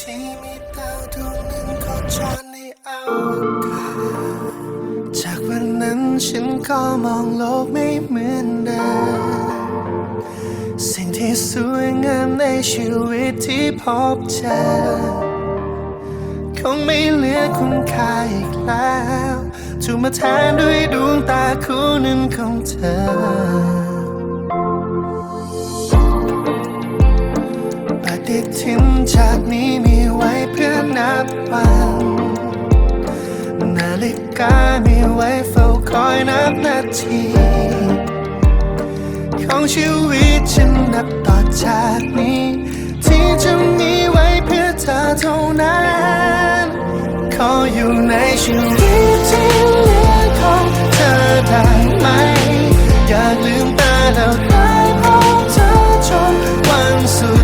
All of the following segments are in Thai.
ที่มีดาวดวงหนึ่งโคจรในอวกาศจากวันนั้นฉันก็มองโลกไม่เหมือนเดิมสิ่งที่สวยงามในชีวิตที่พบเจอคงไม่เหลือคุณค่าอีกแล้วถูกมาแทนด้วยดวงตาคู่หนึ่งของเธอ ปฏิทินจากนี้มีไว้เพื่อนับวันนาฬิกามีไว้เฝ้าคอยนับนาทีของชีวิตฉันนับต่อจากนี้ ที่จะมีไว้เพื่อเธอเท่านั้นขออยู่ในชีวิตที่เหลือของเธอได้ไหม อยากลืมตาแล้วได้พบเธอจนวันสุด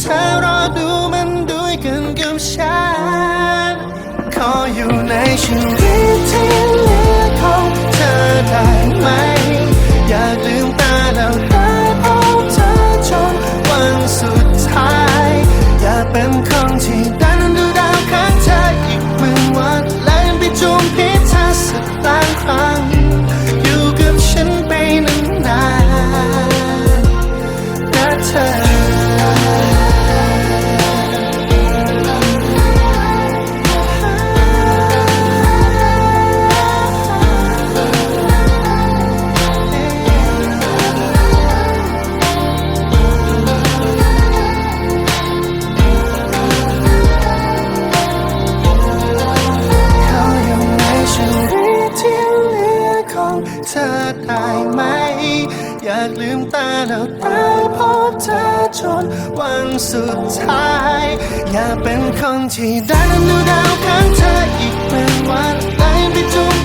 เธอรอดูมันด้วยกันกับฉัน ขออยู่ในชีวิตที่เหลือของเธอได้ไหม อย่าลืมตาแล้วหาพบเธอจนวันสุดท้าย อยาเป็นคนที่ กลืมตาแล้วได้พบเธอจนวันสุดท้าย อยากเป็นคนที่ได้นั้นดูดาวข้างเธออีกเป็นวันได้ไปจู